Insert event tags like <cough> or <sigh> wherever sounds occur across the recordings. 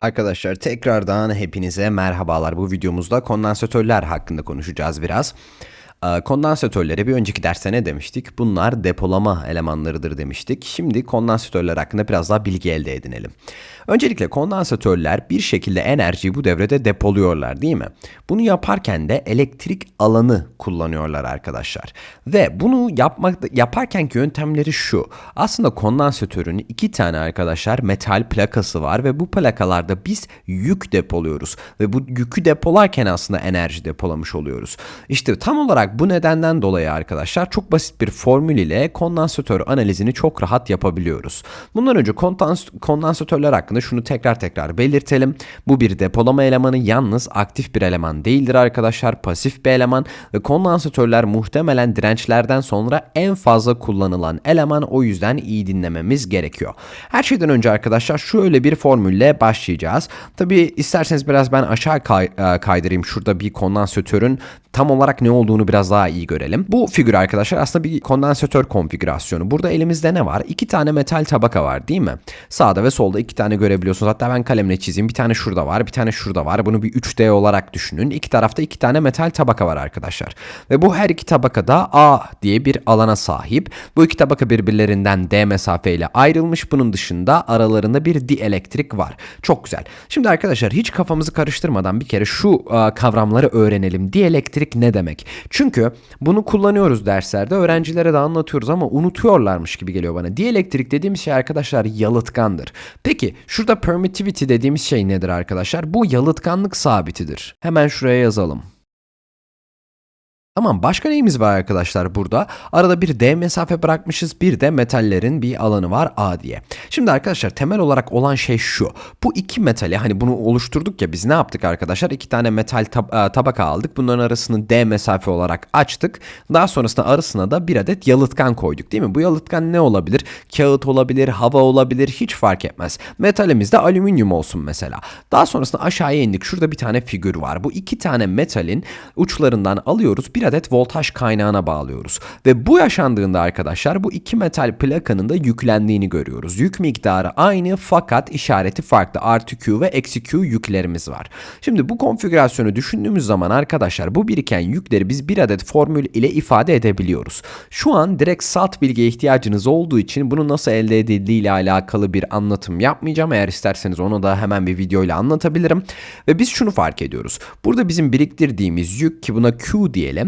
Arkadaşlar tekrardan hepinize merhabalar. Bu videomuzda kondansatörler hakkında konuşacağız biraz. Ee, Kondansatörlere bir önceki derste ne demiştik? Bunlar depolama elemanlarıdır demiştik. Şimdi kondansatörler hakkında biraz daha bilgi elde edinelim. Öncelikle kondansatörler bir şekilde enerjiyi bu devrede depoluyorlar değil mi? Bunu yaparken de elektrik alanı kullanıyorlar arkadaşlar. Ve bunu yapmak yaparkenki yöntemleri şu. Aslında kondansatörün iki tane arkadaşlar metal plakası var ve bu plakalarda biz yük depoluyoruz. Ve bu yükü depolarken aslında enerji depolamış oluyoruz. İşte tam olarak bu nedenden dolayı arkadaşlar çok basit bir formül ile kondansatör analizini çok rahat yapabiliyoruz. Bundan önce kondans kondansatörler hakkında şunu tekrar tekrar belirtelim. Bu bir depolama elemanı yalnız aktif bir eleman değildir arkadaşlar. Pasif bir eleman ve kondansatörler muhtemelen dirençlerden sonra en fazla kullanılan eleman o yüzden iyi dinlememiz gerekiyor. Her şeyden önce arkadaşlar şöyle bir formülle başlayacağız. Tabi isterseniz biraz ben aşağı e, kaydırayım. Şurada bir kondansatörün tam olarak ne olduğunu biraz daha iyi görelim. Bu figür arkadaşlar aslında bir kondansatör konfigürasyonu. Burada elimizde ne var? İki tane metal tabaka var değil mi? Sağda ve solda iki tane görebiliyorsunuz. Hatta ben kalemle çizeyim. Bir tane şurada var, bir tane şurada var. Bunu bir 3D olarak düşünün. İki tarafta iki tane metal tabaka var arkadaşlar. Ve bu her iki tabaka da A diye bir alana sahip. Bu iki tabaka birbirlerinden D mesafeyle ayrılmış. Bunun dışında aralarında bir dielektrik var. Çok güzel. Şimdi arkadaşlar hiç kafamızı karıştırmadan bir kere şu kavramları öğrenelim. Dielektrik ne demek? Çünkü bunu kullanıyoruz derslerde. Öğrencilere de anlatıyoruz ama unutuyorlarmış gibi geliyor bana. Dielektrik dediğimiz şey arkadaşlar yalıtkandır. Peki şurada permittivity dediğimiz şey nedir arkadaşlar? Bu yalıtkanlık sabitidir. Hemen şuraya yazalım. Tamam başka neyimiz var arkadaşlar burada? Arada bir D mesafe bırakmışız bir de metallerin bir alanı var A diye. Şimdi arkadaşlar temel olarak olan şey şu. Bu iki metali hani bunu oluşturduk ya biz ne yaptık arkadaşlar? İki tane metal tab e, tabaka aldık. Bunların arasını D mesafe olarak açtık. Daha sonrasında arasına da bir adet yalıtkan koyduk değil mi? Bu yalıtkan ne olabilir? Kağıt olabilir, hava olabilir hiç fark etmez. Metalimiz de alüminyum olsun mesela. Daha sonrasında aşağıya indik. Şurada bir tane figür var. Bu iki tane metalin uçlarından alıyoruz. Bir adet voltaj kaynağına bağlıyoruz. Ve bu yaşandığında arkadaşlar bu iki metal plakanın da yüklendiğini görüyoruz. Yük miktarı aynı fakat işareti farklı. Artı Q ve eksi Q yüklerimiz var. Şimdi bu konfigürasyonu düşündüğümüz zaman arkadaşlar bu biriken yükleri biz bir adet formül ile ifade edebiliyoruz. Şu an direkt salt bilgiye ihtiyacınız olduğu için bunu nasıl elde edildiği ile alakalı bir anlatım yapmayacağım. Eğer isterseniz onu da hemen bir video ile anlatabilirim. Ve biz şunu fark ediyoruz. Burada bizim biriktirdiğimiz yük ki buna Q diyelim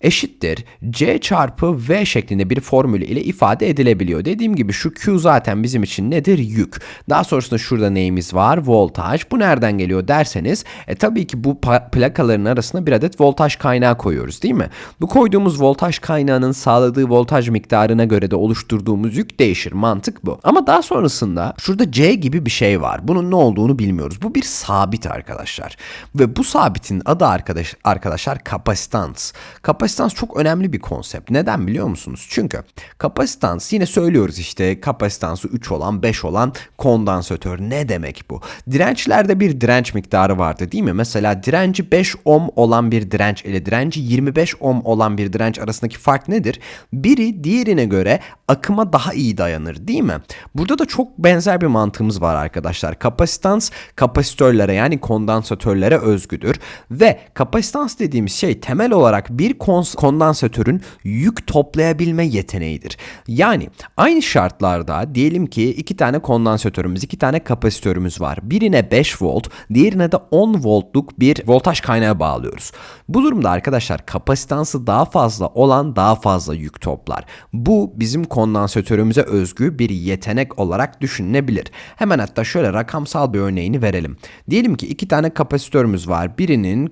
eşittir C çarpı V şeklinde bir formül ile ifade edilebiliyor. Dediğim gibi şu Q zaten bizim için nedir? Yük. Daha sonrasında şurada neyimiz var? Voltaj. Bu nereden geliyor derseniz e, tabii ki bu plakaların arasına bir adet voltaj kaynağı koyuyoruz değil mi? Bu koyduğumuz voltaj kaynağının sağladığı voltaj miktarına göre de oluşturduğumuz yük değişir. Mantık bu. Ama daha sonrasında şurada C gibi bir şey var. Bunun ne olduğunu bilmiyoruz. Bu bir sabit arkadaşlar. Ve bu sabitin adı arkadaş, arkadaşlar kapasitans. Kapasitans kapasitans çok önemli bir konsept. Neden biliyor musunuz? Çünkü kapasitans yine söylüyoruz işte kapasitansı 3 olan 5 olan kondansatör. Ne demek bu? Dirençlerde bir direnç miktarı vardı değil mi? Mesela direnci 5 ohm olan bir direnç ile direnci 25 ohm olan bir direnç arasındaki fark nedir? Biri diğerine göre akıma daha iyi dayanır değil mi? Burada da çok benzer bir mantığımız var arkadaşlar. Kapasitans kapasitörlere yani kondansatörlere özgüdür ve kapasitans dediğimiz şey temel olarak bir kondansatör kondansatörün yük toplayabilme yeteneğidir. Yani aynı şartlarda diyelim ki iki tane kondansatörümüz, iki tane kapasitörümüz var. Birine 5 volt, diğerine de 10 voltluk bir voltaj kaynağı bağlıyoruz. Bu durumda arkadaşlar kapasitansı daha fazla olan daha fazla yük toplar. Bu bizim kondansatörümüze özgü bir yetenek olarak düşünülebilir. Hemen hatta şöyle rakamsal bir örneğini verelim. Diyelim ki iki tane kapasitörümüz var. Birinin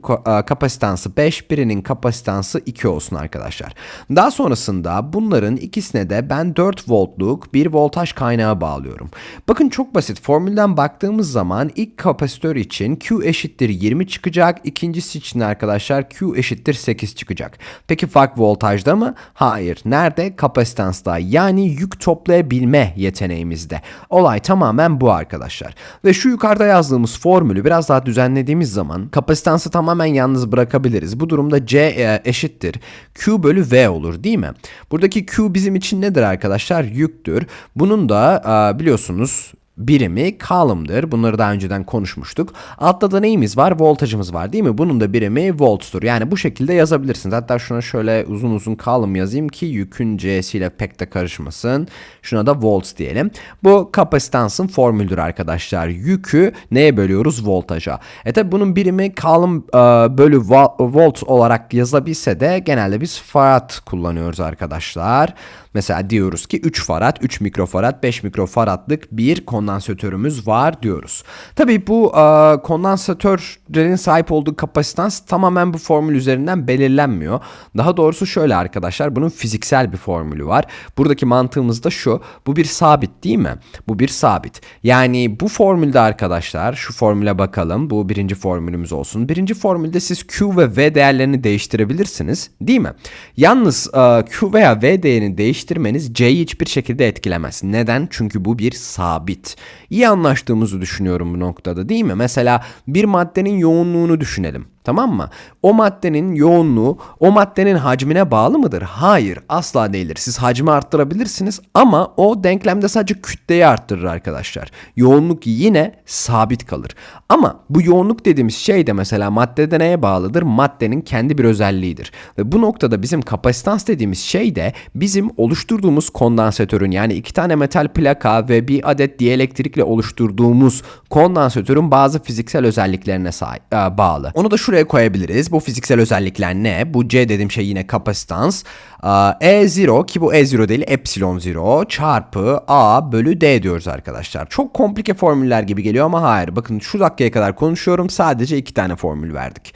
kapasitansı 5, birinin kapasitansı 2 olsun arkadaşlar. Daha sonrasında bunların ikisine de ben 4 voltluk bir voltaj kaynağı bağlıyorum. Bakın çok basit. Formülden baktığımız zaman ilk kapasitör için Q eşittir 20 çıkacak. İkincisi için arkadaşlar Q eşittir 8 çıkacak. Peki fark voltajda mı? Hayır. Nerede? Kapasitansta. Yani yük toplayabilme yeteneğimizde. Olay tamamen bu arkadaşlar. Ve şu yukarıda yazdığımız formülü biraz daha düzenlediğimiz zaman kapasitansı tamamen yalnız bırakabiliriz. Bu durumda C e, eşit eşittir. Q bölü V olur değil mi? Buradaki Q bizim için nedir arkadaşlar? Yüktür. Bunun da biliyorsunuz birimi column'dır. Bunları daha önceden konuşmuştuk. Altta da neyimiz var? Voltajımız var değil mi? Bunun da birimi volt'tur. Yani bu şekilde yazabilirsiniz. Hatta şuna şöyle uzun uzun column yazayım ki yükün c'siyle pek de karışmasın. Şuna da volts diyelim. Bu kapasitansın formülüdür arkadaşlar. Yükü neye bölüyoruz? Voltaja. E tabi bunun birimi column e, bölü volt olarak yazılabilse de genelde biz farad kullanıyoruz arkadaşlar. Mesela diyoruz ki 3 farad, 3 mikrofarad, 5 mikrofaradlık bir kondansatörümüz var diyoruz. Tabii bu e, kondansatörlerin sahip olduğu kapasitans tamamen bu formül üzerinden belirlenmiyor. Daha doğrusu şöyle arkadaşlar bunun fiziksel bir formülü var. Buradaki mantığımız da şu. Bu bir sabit değil mi? Bu bir sabit. Yani bu formülde arkadaşlar şu formüle bakalım. Bu birinci formülümüz olsun. Birinci formülde siz Q ve V değerlerini değiştirebilirsiniz değil mi? Yalnız e, Q veya V değerini değiştirmeniz C'yi hiçbir şekilde etkilemez. Neden? Çünkü bu bir sabit. İyi anlaştığımızı düşünüyorum bu noktada değil mi? Mesela bir maddenin yoğunluğunu düşünelim. Tamam mı? O maddenin yoğunluğu o maddenin hacmine bağlı mıdır? Hayır, asla değildir. Siz hacmi arttırabilirsiniz ama o denklemde sadece kütleyi arttırır arkadaşlar. Yoğunluk yine sabit kalır. Ama bu yoğunluk dediğimiz şey de mesela maddede neye bağlıdır? Maddenin kendi bir özelliğidir. Ve bu noktada bizim kapasitans dediğimiz şey de bizim oluşturduğumuz kondansatörün yani iki tane metal plaka ve bir adet dielektrikle oluşturduğumuz kondansatörün bazı fiziksel özelliklerine sahip, e, bağlı. Onu da şuraya şuraya koyabiliriz. Bu fiziksel özellikler ne? Bu C dediğim şey yine kapasitans. E0 ki bu E0 değil epsilon 0 çarpı A bölü D diyoruz arkadaşlar. Çok komplike formüller gibi geliyor ama hayır. Bakın şu dakikaya kadar konuşuyorum. Sadece iki tane formül verdik.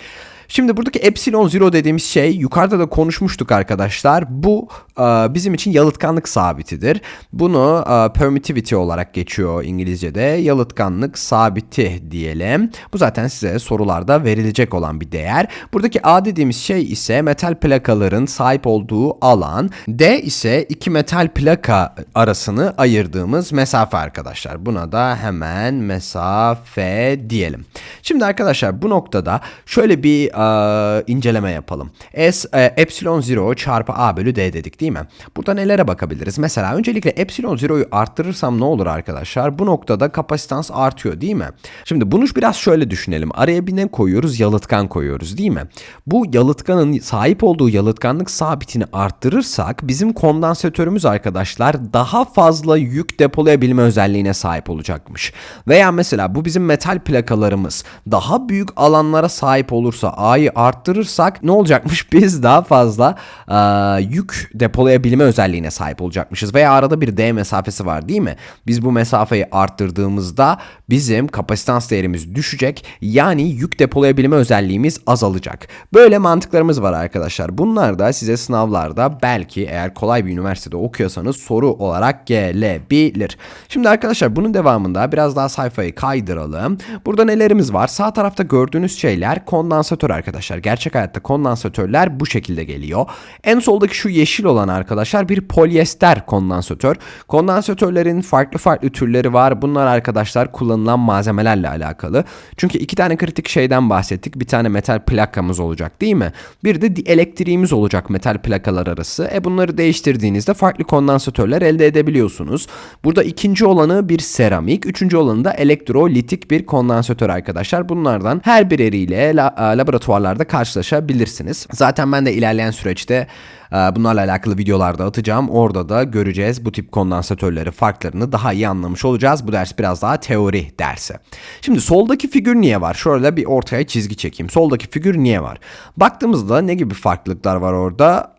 Şimdi buradaki epsilon zero dediğimiz şey yukarıda da konuşmuştuk arkadaşlar. Bu e, bizim için yalıtkanlık sabitidir. Bunu e, permittivity olarak geçiyor İngilizce'de. Yalıtkanlık sabiti diyelim. Bu zaten size sorularda verilecek olan bir değer. Buradaki A dediğimiz şey ise metal plakaların sahip olduğu alan. D ise iki metal plaka arasını ayırdığımız mesafe arkadaşlar. Buna da hemen mesafe diyelim. Şimdi arkadaşlar bu noktada şöyle bir e, inceleme yapalım. S e, epsilon 0 çarpı a bölü d dedik değil mi? Burada nelere bakabiliriz? Mesela öncelikle epsilon 0'yu arttırırsam ne olur arkadaşlar? Bu noktada kapasitans artıyor değil mi? Şimdi bunu biraz şöyle düşünelim. Araya bir ne koyuyoruz? Yalıtkan koyuyoruz değil mi? Bu yalıtkanın sahip olduğu yalıtkanlık sabitini arttırırsak bizim kondansatörümüz arkadaşlar daha fazla yük depolayabilme özelliğine sahip olacakmış. Veya mesela bu bizim metal plakalarımız daha büyük alanlara sahip olursa A'yı arttırırsak ne olacakmış? <laughs> Biz daha fazla e, yük depolayabilme özelliğine sahip olacakmışız. Veya arada bir D mesafesi var değil mi? Biz bu mesafeyi arttırdığımızda bizim kapasitans değerimiz düşecek. Yani yük depolayabilme özelliğimiz azalacak. Böyle mantıklarımız var arkadaşlar. Bunlar da size sınavlarda belki eğer kolay bir üniversitede okuyorsanız soru olarak gelebilir. Şimdi arkadaşlar bunun devamında biraz daha sayfayı kaydıralım. Burada nelerimiz var? Sağ tarafta gördüğünüz şeyler kondansatör arkadaşlar. Gerçek hayatta kondansatörler bu şekilde geliyor. En soldaki şu yeşil olan arkadaşlar bir polyester kondansatör. Kondansatörlerin farklı farklı türleri var. Bunlar arkadaşlar kullanılan malzemelerle alakalı. Çünkü iki tane kritik şeyden bahsettik. Bir tane metal plakamız olacak değil mi? Bir de elektriğimiz olacak metal plakalar arası. E bunları değiştirdiğinizde farklı kondansatörler elde edebiliyorsunuz. Burada ikinci olanı bir seramik, üçüncü olanı da elektrolitik bir kondansatör arkadaşlar. Bunlardan her bireriyle la, laboratuvarlarda karşılaşabilirsiniz. Zaten ben de ilerleyen süreçte bunlarla alakalı videolarda atacağım. Orada da göreceğiz bu tip kondansatörleri farklarını daha iyi anlamış olacağız. Bu ders biraz daha teori dersi. Şimdi soldaki figür niye var? Şöyle bir ortaya çizgi çekeyim. Soldaki figür niye var? Baktığımızda ne gibi farklılıklar var orada?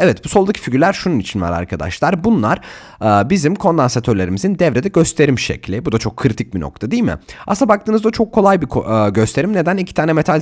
evet bu soldaki figürler şunun için var arkadaşlar. Bunlar bizim kondansatörlerimizin devrede gösterim şekli. Bu da çok kritik bir nokta değil mi? Aslında baktığınızda çok kolay bir gösterim. Neden? İki tane metal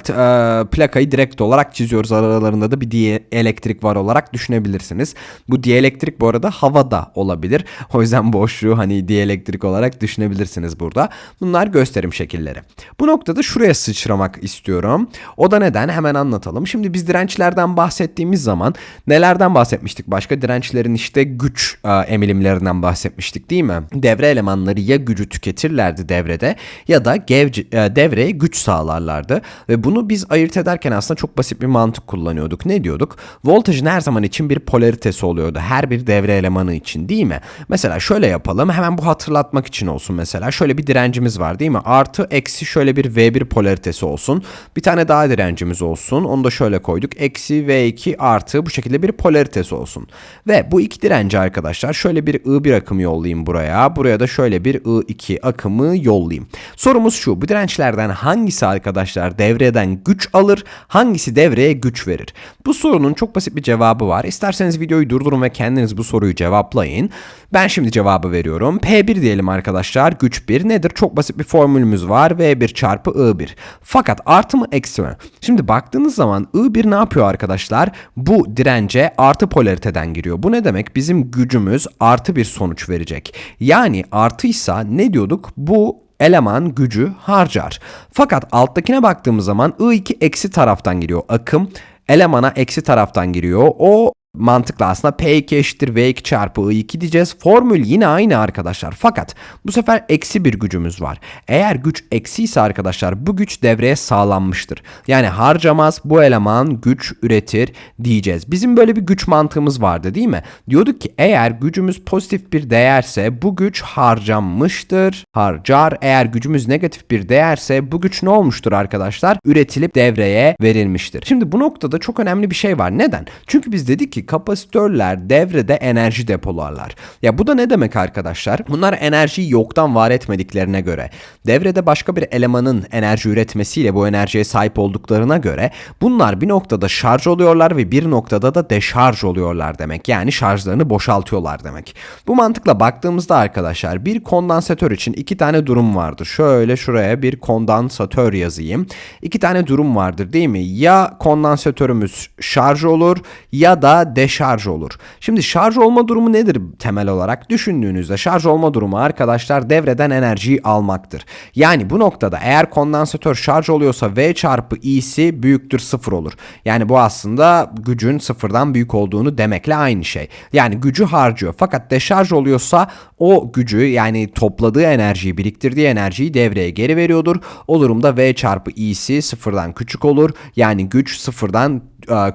plakayı direkt olarak çiziyoruz. Aralarında da bir elektrik var olarak düşünebilirsiniz. Bu dielektrik bu arada havada olabilir. O yüzden boşluğu hani dielektrik olarak düşünebilirsiniz burada. Bunlar gösterim şekilleri. Bu noktada şuraya sıçramak istiyorum. O da neden? Hemen anlatalım. Şimdi biz dirençlerden bahsettiğimiz zaman nelerden bahsetmiştik? Başka dirençlerin işte güç e, emilimlerinden bahsetmiştik değil mi? Devre elemanları ya gücü tüketirlerdi devrede ya da gevci, e, devreye güç sağlarlardı. Ve bunu biz ayırt ederken aslında çok basit bir mantık kullanıyorduk. Ne diyorduk? Voltajın her zaman zaman için bir polaritesi oluyordu. Her bir devre elemanı için değil mi? Mesela şöyle yapalım. Hemen bu hatırlatmak için olsun mesela. Şöyle bir direncimiz var değil mi? Artı eksi şöyle bir V1 polaritesi olsun. Bir tane daha direncimiz olsun. Onu da şöyle koyduk. Eksi V2 artı bu şekilde bir polaritesi olsun. Ve bu iki direnci arkadaşlar şöyle bir I1 akımı yollayayım buraya. Buraya da şöyle bir I2 akımı yollayayım. Sorumuz şu. Bu dirençlerden hangisi arkadaşlar devreden güç alır? Hangisi devreye güç verir? Bu sorunun çok basit bir cevabı var. İsterseniz videoyu durdurun ve kendiniz bu soruyu cevaplayın. Ben şimdi cevabı veriyorum. P1 diyelim arkadaşlar. Güç 1 nedir? Çok basit bir formülümüz var. V1 çarpı I1. Fakat artı mı eksi mi? Şimdi baktığınız zaman I1 ne yapıyor arkadaşlar? Bu dirence artı polariteden giriyor. Bu ne demek? Bizim gücümüz artı bir sonuç verecek. Yani artıysa ne diyorduk? Bu eleman gücü harcar. Fakat alttakine baktığımız zaman I2 eksi taraftan giriyor. Akım elemana eksi taraftan giriyor. O mantıklı aslında P2 eşittir V2 çarpı I2 diyeceğiz. Formül yine aynı arkadaşlar. Fakat bu sefer eksi bir gücümüz var. Eğer güç eksi ise arkadaşlar bu güç devreye sağlanmıştır. Yani harcamaz bu eleman güç üretir diyeceğiz. Bizim böyle bir güç mantığımız vardı değil mi? Diyorduk ki eğer gücümüz pozitif bir değerse bu güç harcanmıştır. Harcar. Eğer gücümüz negatif bir değerse bu güç ne olmuştur arkadaşlar? Üretilip devreye verilmiştir. Şimdi bu noktada çok önemli bir şey var. Neden? Çünkü biz dedik ki kapasitörler devrede enerji depolarlar. Ya bu da ne demek arkadaşlar? Bunlar enerjiyi yoktan var etmediklerine göre, devrede başka bir elemanın enerji üretmesiyle bu enerjiye sahip olduklarına göre bunlar bir noktada şarj oluyorlar ve bir noktada da deşarj oluyorlar demek. Yani şarjlarını boşaltıyorlar demek. Bu mantıkla baktığımızda arkadaşlar bir kondansatör için iki tane durum vardır. Şöyle şuraya bir kondansatör yazayım. İki tane durum vardır değil mi? Ya kondansatörümüz şarj olur ya da deşarj olur. Şimdi şarj olma durumu nedir temel olarak? Düşündüğünüzde şarj olma durumu arkadaşlar devreden enerjiyi almaktır. Yani bu noktada eğer kondansatör şarj oluyorsa V çarpı I'si büyüktür sıfır olur. Yani bu aslında gücün sıfırdan büyük olduğunu demekle aynı şey. Yani gücü harcıyor. Fakat deşarj oluyorsa o gücü yani topladığı enerjiyi, biriktirdiği enerjiyi devreye geri veriyordur. O durumda V çarpı I'si sıfırdan küçük olur. Yani güç sıfırdan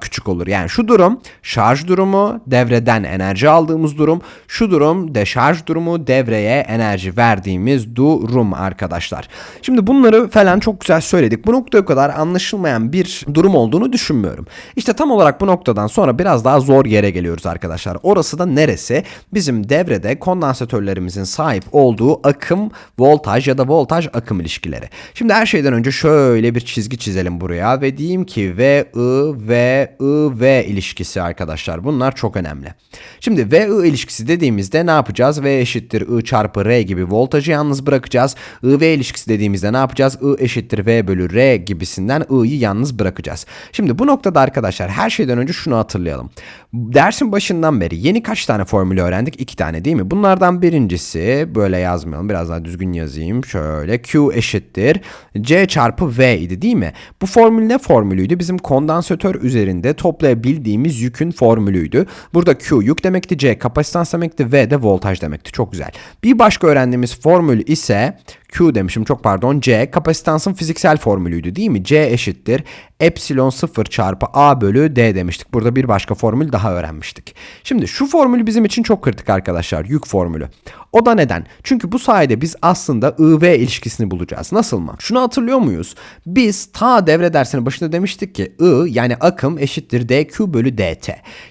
küçük olur. Yani şu durum şarj durumu, devreden enerji aldığımız durum. Şu durum deşarj durumu, devreye enerji verdiğimiz durum arkadaşlar. Şimdi bunları falan çok güzel söyledik. Bu noktaya kadar anlaşılmayan bir durum olduğunu düşünmüyorum. İşte tam olarak bu noktadan sonra biraz daha zor yere geliyoruz arkadaşlar. Orası da neresi? Bizim devrede kondansatörlerimizin sahip olduğu akım, voltaj ya da voltaj akım ilişkileri. Şimdi her şeyden önce şöyle bir çizgi çizelim buraya ve diyeyim ki V, I, V, I-V ilişkisi arkadaşlar. Bunlar çok önemli. Şimdi V-I ilişkisi dediğimizde ne yapacağız? V eşittir I çarpı R gibi voltajı yalnız bırakacağız. I-V ilişkisi dediğimizde ne yapacağız? I eşittir V bölü R gibisinden I'yi yalnız bırakacağız. Şimdi bu noktada arkadaşlar her şeyden önce şunu hatırlayalım. Dersin başından beri yeni kaç tane formülü öğrendik? İki tane değil mi? Bunlardan birincisi böyle yazmayalım. Biraz daha düzgün yazayım. Şöyle Q eşittir C çarpı V idi değil mi? Bu formül ne formülüydü? Bizim kondansatör üzerinde toplayabildiğimiz yükün formülüydü. Burada Q yük demekti, C kapasitans demekti, V de voltaj demekti. Çok güzel. Bir başka öğrendiğimiz formül ise Q demişim çok pardon C kapasitansın fiziksel formülüydü değil mi? C eşittir epsilon 0 çarpı A bölü D demiştik. Burada bir başka formül daha öğrenmiştik. Şimdi şu formül bizim için çok kritik arkadaşlar. Yük formülü. O da neden? Çünkü bu sayede biz aslında I-V ilişkisini bulacağız. Nasıl mı? Şunu hatırlıyor muyuz? Biz ta devre dersinin başında demiştik ki I yani akım eşittir DQ bölü DT.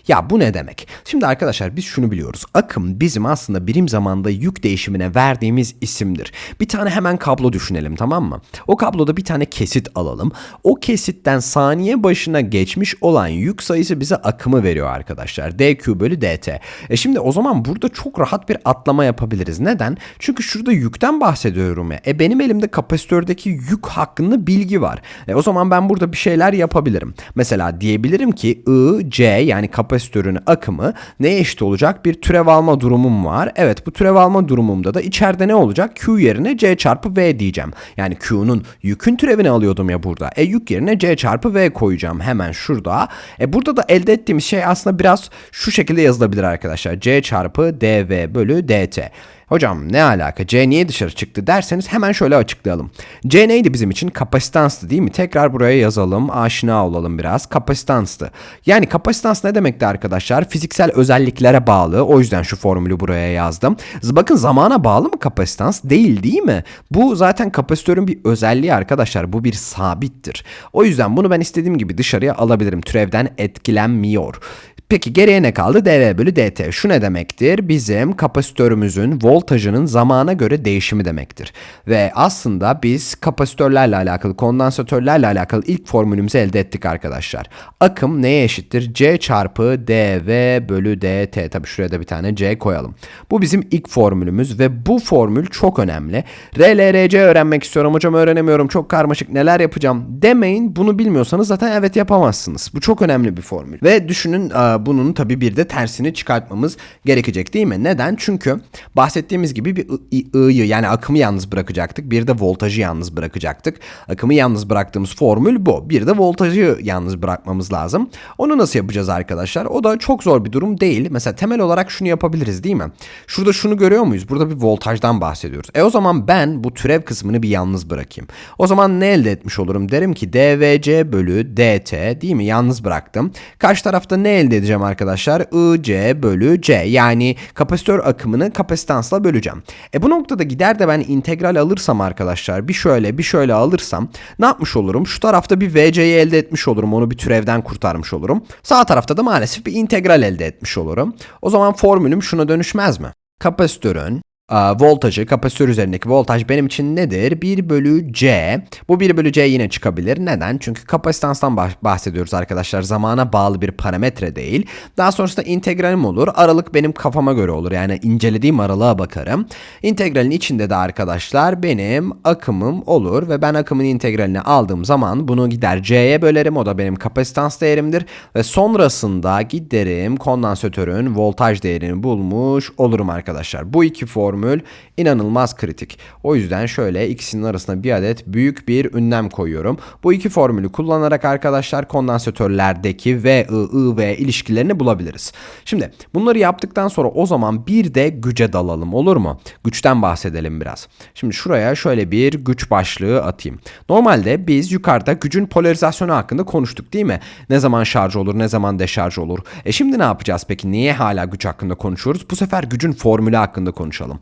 Ya bu ne demek? Şimdi arkadaşlar biz şunu biliyoruz. Akım bizim aslında birim zamanda yük değişimine verdiğimiz isimdir. Bir tane hemen kablo düşünelim tamam mı? O kabloda bir tane kesit alalım. O kesitten saniye başına geçmiş olan yük sayısı bize akımı veriyor arkadaşlar. DQ bölü DT. E şimdi o zaman burada çok rahat bir atlama yapabiliriz. Neden? Çünkü şurada yükten bahsediyorum ya. E benim elimde kapasitördeki yük hakkında bilgi var. E o zaman ben burada bir şeyler yapabilirim. Mesela diyebilirim ki I, C yani kapasitörün akımı neye eşit olacak? Bir türev alma durumum var. Evet bu türev alma durumumda da içeride ne olacak? Q yerine C çarpı V diyeceğim. Yani Q'nun yükün türevini alıyordum ya burada. E yük yerine C çarpı V koyacağım hemen şurada. E burada da elde ettiğimiz şey aslında biraz şu şekilde yazılabilir arkadaşlar. C çarpı dV bölü dt. Hocam ne alaka C niye dışarı çıktı derseniz hemen şöyle açıklayalım. C neydi bizim için? Kapasitanstı değil mi? Tekrar buraya yazalım aşina olalım biraz. Kapasitanstı. Yani kapasitans ne demekti arkadaşlar? Fiziksel özelliklere bağlı. O yüzden şu formülü buraya yazdım. Bakın zamana bağlı mı kapasitans? Değil değil mi? Bu zaten kapasitörün bir özelliği arkadaşlar. Bu bir sabittir. O yüzden bunu ben istediğim gibi dışarıya alabilirim. Türevden etkilenmiyor. Peki geriye ne kaldı? dV bölü dt. Şu ne demektir? Bizim kapasitörümüzün voltajının zamana göre değişimi demektir. Ve aslında biz kapasitörlerle alakalı, kondansatörlerle alakalı ilk formülümüzü elde ettik arkadaşlar. Akım neye eşittir? C çarpı dV bölü dt. Tabi şuraya da bir tane C koyalım. Bu bizim ilk formülümüz ve bu formül çok önemli. RLRC öğrenmek istiyorum hocam öğrenemiyorum çok karmaşık neler yapacağım demeyin. Bunu bilmiyorsanız zaten evet yapamazsınız. Bu çok önemli bir formül. Ve düşünün bunun tabii bir de tersini çıkartmamız gerekecek değil mi? Neden? Çünkü bahsettiğimiz gibi bir I'yı yani akımı yalnız bırakacaktık. Bir de voltajı yalnız bırakacaktık. Akımı yalnız bıraktığımız formül bu. Bir de voltajı yalnız bırakmamız lazım. Onu nasıl yapacağız arkadaşlar? O da çok zor bir durum değil. Mesela temel olarak şunu yapabiliriz değil mi? Şurada şunu görüyor muyuz? Burada bir voltajdan bahsediyoruz. E o zaman ben bu türev kısmını bir yalnız bırakayım. O zaman ne elde etmiş olurum? Derim ki dvc bölü dt değil mi? Yalnız bıraktım. Karşı tarafta ne elde edeceğim arkadaşlar? IC bölü C yani kapasitör akımını kapasitansla böleceğim. E bu noktada gider de ben integral alırsam arkadaşlar bir şöyle bir şöyle alırsam ne yapmış olurum? Şu tarafta bir VC'yi elde etmiş olurum. Onu bir türevden kurtarmış olurum. Sağ tarafta da maalesef bir integral elde etmiş olurum. O zaman formülüm şuna dönüşmez mi? Kapasitörün voltajı, kapasitör üzerindeki voltaj benim için nedir? 1 bölü C. Bu 1 bölü C yine çıkabilir. Neden? Çünkü kapasitanstan bahsediyoruz arkadaşlar. Zamana bağlı bir parametre değil. Daha sonrasında integralim olur. Aralık benim kafama göre olur. Yani incelediğim aralığa bakarım. İntegralin içinde de arkadaşlar benim akımım olur ve ben akımın integralini aldığım zaman bunu gider C'ye bölerim. O da benim kapasitans değerimdir. Ve sonrasında giderim kondansatörün voltaj değerini bulmuş olurum arkadaşlar. Bu iki form formül inanılmaz kritik. O yüzden şöyle ikisinin arasına bir adet büyük bir ünlem koyuyorum. Bu iki formülü kullanarak arkadaşlar kondansatörlerdeki V, I, I, V ilişkilerini bulabiliriz. Şimdi bunları yaptıktan sonra o zaman bir de güce dalalım olur mu? Güçten bahsedelim biraz. Şimdi şuraya şöyle bir güç başlığı atayım. Normalde biz yukarıda gücün polarizasyonu hakkında konuştuk değil mi? Ne zaman şarj olur, ne zaman deşarj olur. E şimdi ne yapacağız peki? Niye hala güç hakkında konuşuyoruz? Bu sefer gücün formülü hakkında konuşalım.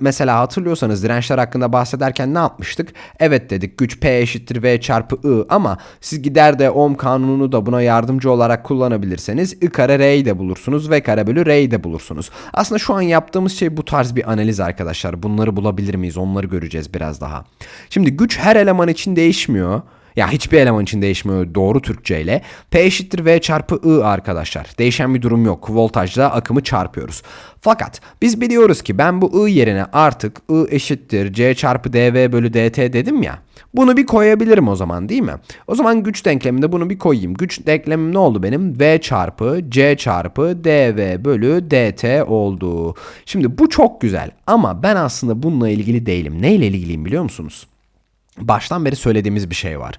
Mesela hatırlıyorsanız dirençler hakkında bahsederken ne yapmıştık? Evet dedik güç P eşittir V çarpı I ama siz gider de Ohm kanununu da buna yardımcı olarak kullanabilirseniz I kare R'yi de bulursunuz. V kare bölü R'yi de bulursunuz. Aslında şu an yaptığımız şey bu tarz bir analiz arkadaşlar. Bunları bulabilir miyiz? Onları göreceğiz biraz daha. Şimdi güç her eleman için değişmiyor. Ya hiçbir eleman için değişmiyor doğru Türkçe ile. P eşittir V çarpı I arkadaşlar. Değişen bir durum yok. Voltajla akımı çarpıyoruz. Fakat biz biliyoruz ki ben bu I yerine artık I eşittir C çarpı dV bölü dt dedim ya. Bunu bir koyabilirim o zaman değil mi? O zaman güç denkleminde bunu bir koyayım. Güç denklemim ne oldu benim? V çarpı C çarpı dV bölü dt oldu. Şimdi bu çok güzel ama ben aslında bununla ilgili değilim. Neyle ilgiliyim biliyor musunuz? Baştan beri söylediğimiz bir şey var.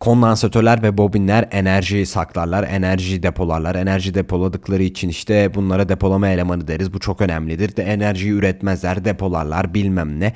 Kondansatörler ve bobinler enerjiyi saklarlar, enerji depolarlar. Enerji depoladıkları için işte bunlara depolama elemanı deriz. Bu çok önemlidir. De enerjiyi üretmezler, depolarlar bilmem ne.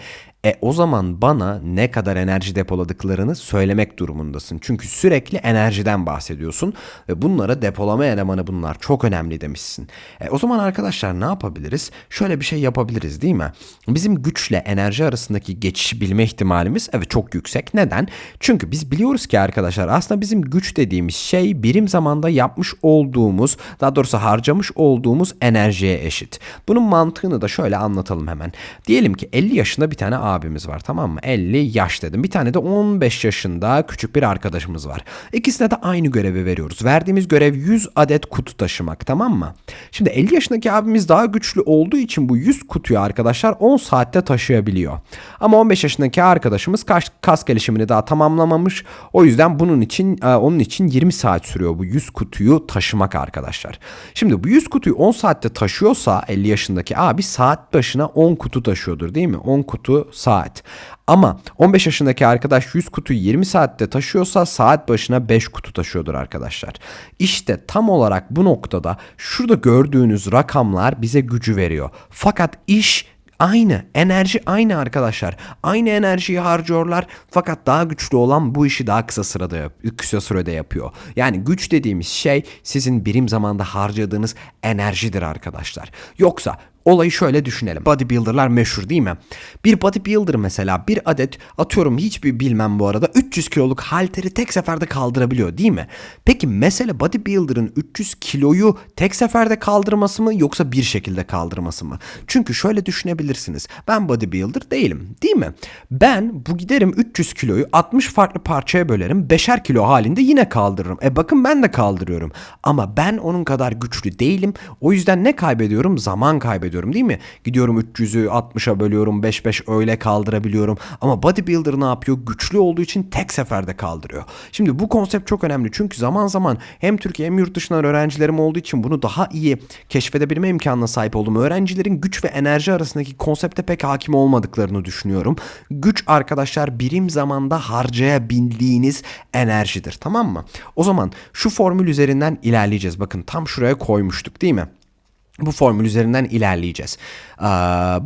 E o zaman bana ne kadar enerji depoladıklarını söylemek durumundasın. Çünkü sürekli enerjiden bahsediyorsun ve bunlara depolama elemanı bunlar çok önemli demişsin. E o zaman arkadaşlar ne yapabiliriz? Şöyle bir şey yapabiliriz değil mi? Bizim güçle enerji arasındaki geçişi bilme ihtimalimiz evet çok yüksek. Neden? Çünkü biz biliyoruz ki arkadaşlar aslında bizim güç dediğimiz şey birim zamanda yapmış olduğumuz daha doğrusu harcamış olduğumuz enerjiye eşit. Bunun mantığını da şöyle anlatalım hemen. Diyelim ki 50 yaşında bir tane abimiz var tamam mı? 50 yaş dedim. Bir tane de 15 yaşında küçük bir arkadaşımız var. İkisine de aynı görevi veriyoruz. Verdiğimiz görev 100 adet kutu taşımak tamam mı? Şimdi 50 yaşındaki abimiz daha güçlü olduğu için bu 100 kutuyu arkadaşlar 10 saatte taşıyabiliyor. Ama 15 yaşındaki arkadaşımız kas, kas gelişimini daha tamamlamamış. O yüzden bunun için e, onun için 20 saat sürüyor bu 100 kutuyu taşımak arkadaşlar. Şimdi bu 100 kutuyu 10 saatte taşıyorsa 50 yaşındaki abi saat başına 10 kutu taşıyordur değil mi? 10 kutu saat. Ama 15 yaşındaki arkadaş 100 kutuyu 20 saatte taşıyorsa saat başına 5 kutu taşıyordur arkadaşlar. İşte tam olarak bu noktada şurada gördüğünüz rakamlar bize gücü veriyor. Fakat iş Aynı. Enerji aynı arkadaşlar. Aynı enerjiyi harcıyorlar fakat daha güçlü olan bu işi daha kısa sırada yap- kısa sürede yapıyor. Yani güç dediğimiz şey sizin birim zamanda harcadığınız enerjidir arkadaşlar. Yoksa Olayı şöyle düşünelim. Bodybuilder'lar meşhur değil mi? Bir bodybuilder mesela bir adet atıyorum hiçbir bilmem bu arada 300 kiloluk halteri tek seferde kaldırabiliyor değil mi? Peki mesele bodybuilder'ın 300 kiloyu tek seferde kaldırması mı yoksa bir şekilde kaldırması mı? Çünkü şöyle düşünebilirsiniz. Ben bodybuilder değilim değil mi? Ben bu giderim 300 kiloyu 60 farklı parçaya bölerim 5'er kilo halinde yine kaldırırım. E bakın ben de kaldırıyorum. Ama ben onun kadar güçlü değilim. O yüzden ne kaybediyorum? Zaman kaybediyorum değil mi? Gidiyorum 300'ü 60'a bölüyorum 5-5 öyle kaldırabiliyorum. Ama bodybuilder ne yapıyor? Güçlü olduğu için tek seferde kaldırıyor. Şimdi bu konsept çok önemli. Çünkü zaman zaman hem Türkiye hem yurt dışından öğrencilerim olduğu için bunu daha iyi keşfedebilme imkanına sahip oldum. Öğrencilerin güç ve enerji arasındaki konsepte pek hakim olmadıklarını düşünüyorum. Güç arkadaşlar birim zamanda harcayabildiğiniz enerjidir tamam mı? O zaman şu formül üzerinden ilerleyeceğiz. Bakın tam şuraya koymuştuk değil mi? Bu formül üzerinden ilerleyeceğiz. Ee,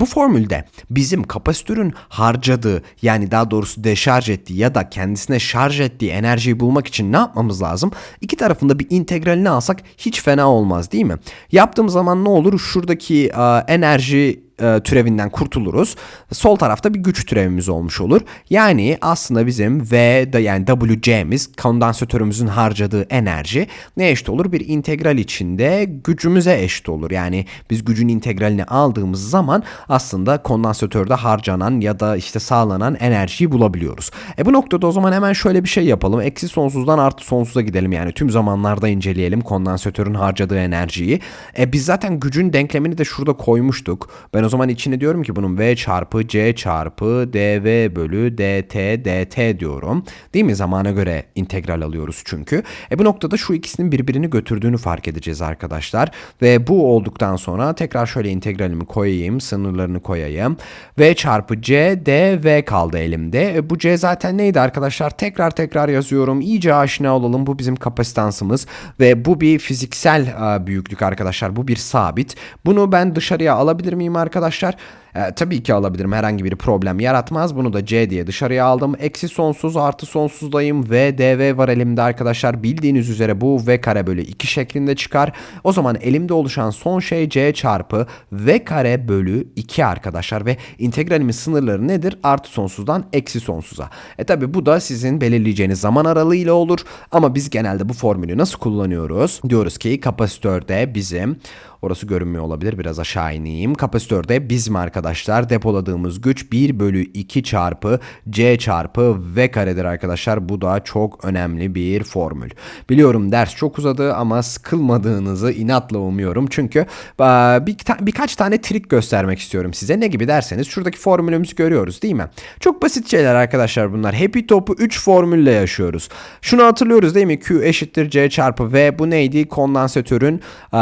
bu formülde bizim kapasitörün harcadığı yani daha doğrusu deşarj ettiği ya da kendisine şarj ettiği enerjiyi bulmak için ne yapmamız lazım? İki tarafında bir integralini alsak hiç fena olmaz değil mi? Yaptığım zaman ne olur? Şuradaki e, enerji e, türevinden kurtuluruz. Sol tarafta bir güç türevimiz olmuş olur. Yani aslında bizim V da yani WC'miz kondansatörümüzün harcadığı enerji ne eşit olur? Bir integral içinde gücümüze eşit olur. Yani biz gücün integralini aldığımız zaman aslında kondansatörde harcanan ya da işte sağlanan enerjiyi bulabiliyoruz. E bu noktada o zaman hemen şöyle bir şey yapalım. Eksi sonsuzdan artı sonsuza gidelim. Yani tüm zamanlarda inceleyelim kondansatörün harcadığı enerjiyi. E biz zaten gücün denklemini de şurada koymuştuk. Ben o zaman içine diyorum ki bunun V çarpı C çarpı dV bölü dt dt diyorum. Değil mi? Zamana göre integral alıyoruz çünkü. E bu noktada şu ikisinin birbirini götürdüğünü fark edeceğiz arkadaşlar. Ve bu olduktan sonra tekrar şöyle integralimi koyayım. Sınırlarını koyayım. V çarpı C dV kaldı elimde. E bu C zaten neydi arkadaşlar? Tekrar tekrar yazıyorum. İyice aşina olalım. Bu bizim kapasitansımız. Ve bu bir fiziksel e, büyüklük arkadaşlar. Bu bir sabit. Bunu ben dışarıya alabilir miyim arkadaşlar? cadastrar E, tabii ki alabilirim. Herhangi bir problem yaratmaz. Bunu da C diye dışarıya aldım. Eksi sonsuz artı sonsuzdayım. V, dV var elimde arkadaşlar. Bildiğiniz üzere bu V kare bölü 2 şeklinde çıkar. O zaman elimde oluşan son şey C çarpı V kare bölü 2 arkadaşlar. Ve integralimin sınırları nedir? Artı sonsuzdan eksi sonsuza. E tabi bu da sizin belirleyeceğiniz zaman aralığıyla olur. Ama biz genelde bu formülü nasıl kullanıyoruz? Diyoruz ki kapasitörde bizim Orası görünmüyor olabilir. Biraz aşağı ineyim. Kapasitörde bizim arkadaşlar depoladığımız güç 1 bölü 2 çarpı C çarpı V karedir arkadaşlar. Bu da çok önemli bir formül. Biliyorum ders çok uzadı ama sıkılmadığınızı inatla umuyorum. Çünkü e, bir, birkaç tane trik göstermek istiyorum size. Ne gibi derseniz şuradaki formülümüzü görüyoruz değil mi? Çok basit şeyler arkadaşlar bunlar. Happy Top'u 3 formülle yaşıyoruz. Şunu hatırlıyoruz değil mi? Q eşittir C çarpı V. Bu neydi? Kondansatörün e,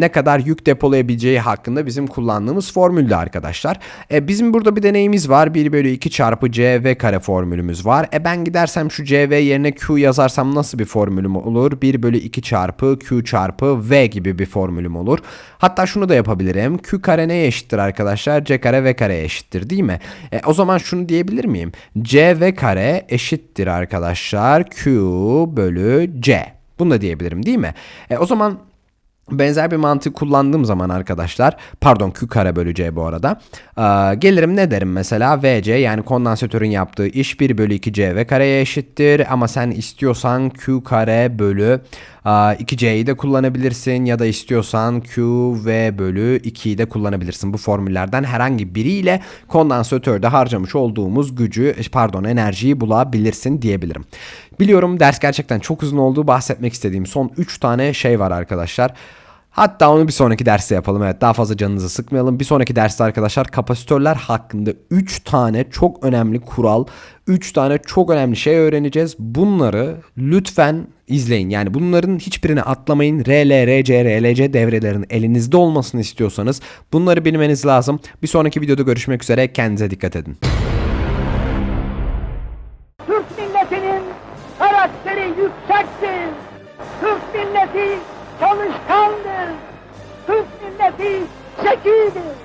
ne kadar yük depolayabileceği hakkında bizim kullandığımız formüldü arkadaşlar. E, bizim burada bir deneyimiz var. 1 bölü 2 çarpı CV kare formülümüz var. E ben gidersem şu CV yerine Q yazarsam nasıl bir formülüm olur? 1 bölü 2 çarpı Q çarpı V gibi bir formülüm olur. Hatta şunu da yapabilirim. Q kare neye eşittir arkadaşlar? C kare V kare eşittir değil mi? E, o zaman şunu diyebilir miyim? CV kare eşittir arkadaşlar Q bölü C. Bunu da diyebilirim değil mi? E, o zaman Benzer bir mantık kullandığım zaman arkadaşlar pardon Q kare bölü C bu arada ee, gelirim ne derim mesela? VC yani kondansatörün yaptığı iş 1 bölü 2 C ve kareye eşittir. Ama sen istiyorsan Q kare bölü 2C'yi de kullanabilirsin ya da istiyorsan Q V bölü 2'yi de kullanabilirsin. Bu formüllerden herhangi biriyle kondansatörde harcamış olduğumuz gücü pardon enerjiyi bulabilirsin diyebilirim. Biliyorum ders gerçekten çok uzun oldu. Bahsetmek istediğim son 3 tane şey var arkadaşlar. Hatta onu bir sonraki derste yapalım. Evet daha fazla canınızı sıkmayalım. Bir sonraki derste arkadaşlar kapasitörler hakkında 3 tane çok önemli kural, 3 tane çok önemli şey öğreneceğiz. Bunları lütfen izleyin. Yani bunların hiçbirini atlamayın. RL, RC, RLC devrelerinin elinizde olmasını istiyorsanız bunları bilmeniz lazım. Bir sonraki videoda görüşmek üzere. Kendinize dikkat edin. Türk milletinin karakteri yüksektir. Türk milleti çalışkandır. Türk milleti zekidir.